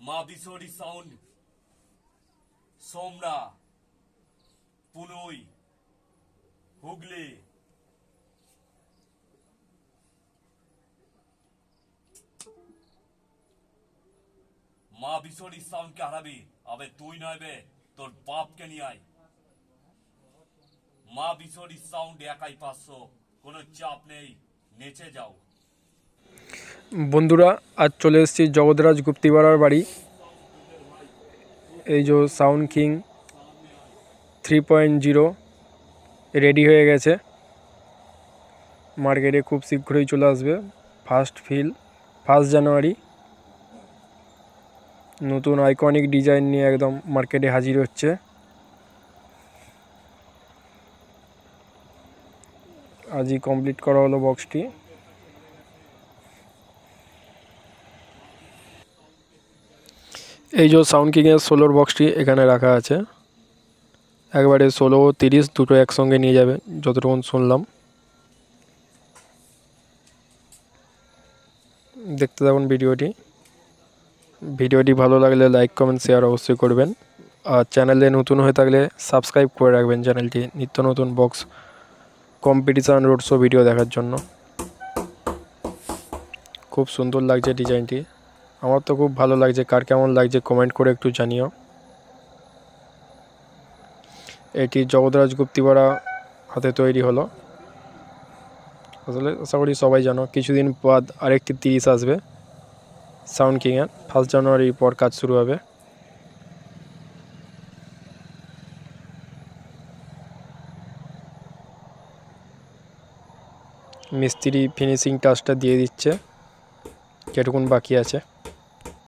মা বিশরি সাউন্ড। সোমরা পুনই হুগলি। মা বিশরি সাউন্ডকে হারাবি। আবে তুই নয় বে, তোর বাপকে নিয়ে আয়। মা বিশরি সাউন্ড একাই পাঁচশো। কোনো চাপ নেই, নেচে যাও। বন্ধুরা, আজ চলে এসেছি জগৎরাজ গুপ্তিপাড়ার বাড়ি। এই যে sound king three point zero ready হয়ে গেছে। মার্কেটে খুব শীঘ্রই চলে আসবে, ফার্স্ট ফিল, ফার্স্ট জানুয়ারি। নতুন আইকনিক ডিজাইন নিয়ে একদম মার্কেটে হাজির হচ্ছে। আজই কমপ্লিট করা হলো বক্সটি। এই যে সাউন্ড কিংয়ের সোলোর বক্সটি এখানে রাখা আছে। একবারে ষোলো, তিরিশ, দুটো একসঙ্গে নিয়ে যাবে যতটুকু শুনলাম। দেখতে থাকুন ভিডিওটি। ভিডিওটি ভালো লাগলে লাইক কমেন্ট শেয়ার অবশ্যই করবেন। আর চ্যানেলে নতুন হয়ে থাকলে সাবস্ক্রাইব করে রাখবেন চ্যানেলটি নিত্য নতুন box competition road show video দেখার জন্য। খুব সুন্দর লাগছে ডিজাইনটি আমার তো খুব ভালো লাগছে। কার কেমন লাগছে কমেন্ট করে একটু জানিও। এটি জগৎরাজ গুপ্তিপাড়া হাতে তৈরি হলো। আসলে আশা করি সবাই জানো, কিছুদিন বাদ আরেকটি তিরিশ আসবে। সাউন্ড কিংয়ের ফার্স্ট জানুয়ারির পর কাজ শুরু হবে। মিস্ত্রি ফিনিশিং টাচটা দিয়ে দিচ্ছে। যেটুকুন বাকি আছে।